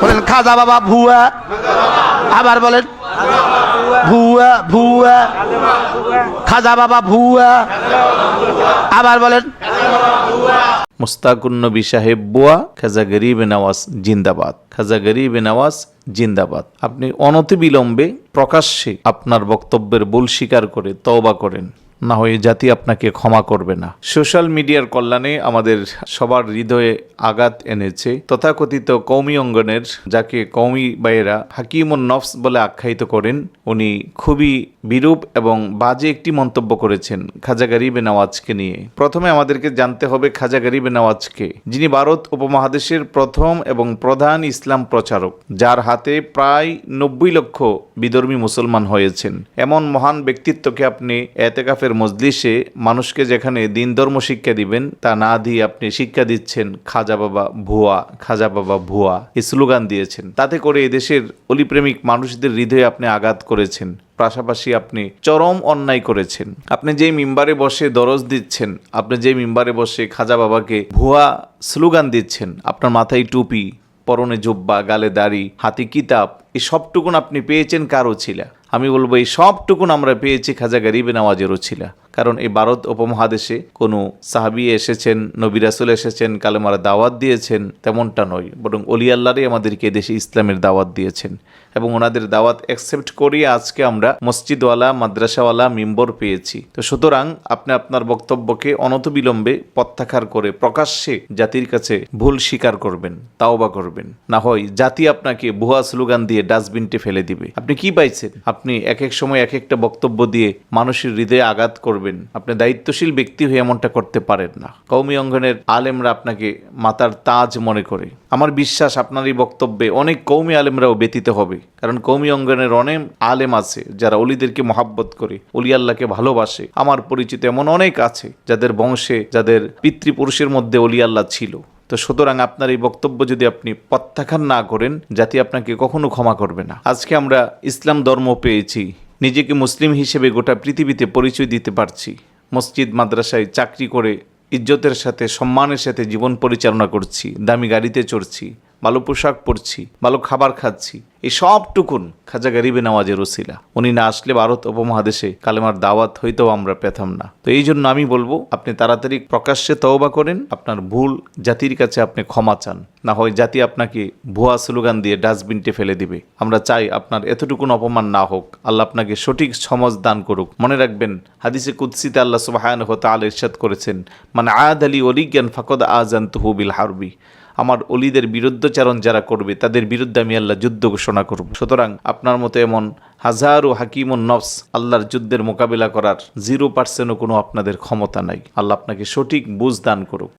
বলেন, খাজা বাবা, ভুয়া। আবার বলেন, ভুয়া ভুয়া। খাজা বাবা, ভুয়া। আবার বলেন, মুস্তাকুন নবী সাহেব বুয়া, খাজা গরিব নওয়াজ, জিন্দাবাদ। খাজা গরিব নওয়াজ, জিন্দাবাদ। আপনি অনতিবিলম্বে প্রকাশ্যে আপনার বক্তব্যের ভুল স্বীকার করে তওবা করেন। না হয়ে জাতি আপনাকে ক্ষমা করবে না। সোশ্যাল মিডিয়ার কল্যাণে আমাদের সবার হৃদয়ে আঘাত এনেছে। তথাকথিত কৌমি অঙ্গনের, যাকে কৌমি বাইরা হাকিমুন নফস বলে আখ্যায়িত করেন, উনি খুবই বিরূপ এবং বাজে একটি মন্তব্য করেছেন খাজা গরিবে নওয়াজকে নিয়ে। প্রথমে আমাদেরকে জানতে হবে খাজা গরিবে নওয়াজকে, যিনি ভারত উপমহাদেশের প্রথম এবং প্রধান ইসলাম প্রচারক, যার হাতে প্রায় নব্বই লক্ষ বিধর্মী মুসলমান হয়েছেন। এমন মহান ব্যক্তিত্বকে আপনি এতেকাফের মজলিসে মানুষকে যেখানে দিন ধর্ম শিক্ষা দিবেন, তা না দিয়ে আপনি শিক্ষা দিচ্ছেন, খাজা বাবা ভুয়া, খাজা বাবা ভুয়া, এই স্লোগান দিয়েছেন। তাতে করে এদেশের অলিপ্রেমিক মানুষদের হৃদয়ে আপনি আঘাত করেছেন। পাশাপাশি আপনি চরম অন্যায় করেছেন। আপনি যে মিম্বারে বসে দরজ দিচ্ছেন, আপনি যে মিম্বারে বসে খাজা বাবাকে ভুয়া স্লোগান দিচ্ছেন, আপনার মাথায় টুপি পরনে জুব্বা, গালে দাড়ি, হাতে কিতাব, এই সবটুকুন আপনি পেয়েছেন কারও ছিলা? আমি বলব, এই সবটুকুন আমরা পেয়েছি খাজা গরিবে নাওয়াজেরও ছিলা। কারণ এই ভারত উপমহাদেশে কোনো সাহাবি এসেছেন, নবী রাসুল এসেছেন, কালেমার দাওয়াত দিয়েছেন তেমনটা নয়। বরং অলি আল্লাহরই আমাদেরকে দেশে ইসলামের দাওয়াত দিয়েছেন এবং ওনাদের দাওয়াত অ্যাকসেপ্ট করিয়ে আজকে আমরা মসজিদওয়ালা, মাদ্রাসাওয়ালা মেম্বর পেয়েছি। তো সুতরাং আপনি আপনার বক্তব্যকে অনতবিলম্বে প্রত্যাখার করে প্রকাশ্যে জাতির কাছে ভুল স্বীকার করবেন, তাওবা করবেন। না হয় জাতি আপনাকে ভুয়া স্লোগান দিয়ে ডাস্টবিনটে ফেলে দিবে। আপনি কি পাইছেন? আপনি এক এক সময় এক একটা বক্তব্য দিয়ে মানুষের হৃদয়ে আঘাত করবেন। আপনি দায়িত্বশীল ব্যক্তি হয়ে এমনটা করতে পারেন না। কৌমি অঙ্গনের আলেমরা আপনাকে মাতার তাজ মনে করে। আমার বিশ্বাস আপনার এই বক্তব্যে অনেক কৌমি আলেমরাও ব্যতীত হবে। কারণ কৌমি অঙ্গনের অনেক আলেম আছে যারা অলিদেরকে মহাব্বত করে, অলি আল্লাহকে ভালোবাসে। আমার পরিচিত এমন অনেক আছে যাদের বংশে, যাদের পিতৃপুরুষের মধ্যে অলি আল্লাহ ছিল। তো সুতরাং আপনার এই বক্তব্য যদি আপনি প্রত্যাখ্যান না করেন, জাতি আপনাকে কখনো ক্ষমা করবে না। আজকে আমরা ইসলাম ধর্ম পেয়েছি। নিজেকে মুসলিম হিসেবে গোটা পৃথিবীতে পরিচয় দিতে পারছি। মসজিদ, মাদ্রাসায় চাকরি করে, ইজ্জতের সাথে, সম্মানের সাথে জীবন পরিচালনা করছি, দামি গাড়িতে চড়ছি। ভালো পোশাক পরছি, ভালো খাবার খাচ্ছি, এই সবটুকুন খাজা গরিবে নওয়াজের ওসিলা। উনি না আসলে ভারত উপমহাদেশে কালেমার দাওয়াত হইতেও আমরা পেতাম না। তো এই জন্য আমি বলব, আপনি তাড়াতাড়ি প্রকাশ্যে তওবা করেন, আপনার ভুল জাতির কাছে আপনি ক্ষমা চান। না হয় জাতি আপনাকে ভুয়া স্লোগান দিয়ে ডাস্টবিনটে ফেলে দিবে। আমরা চাই আপনার এতটুকুন অপমান না হোক, আল্লাহ আপনাকে সঠিক সমাজ দান করুক। মনে রাখবেন, হাদিসে কুৎসিতে আল্লাহ সুবাহান হতে আল ইরশাদ করেছেন মানে আয়াদ আলী অলিজ্ঞান ফাকদ আজান তহবিল হারবি। আমার অলিদের বিরুদ্ধচারণ যারা করবে, তাদের বিরুদ্ধে আমি আল্লাহ যুদ্ধ ঘোষণা করব। সুতরাং আপনার মতো এমন হাজারো হাকিমুন নফস আল্লাহর যুদ্ধের মোকাবিলা করার জিরো পার্সেন্টও কোনো আপনাদের ক্ষমতা নাই। আল্লাহ আপনাকে সঠিক বুঝ দান করুক।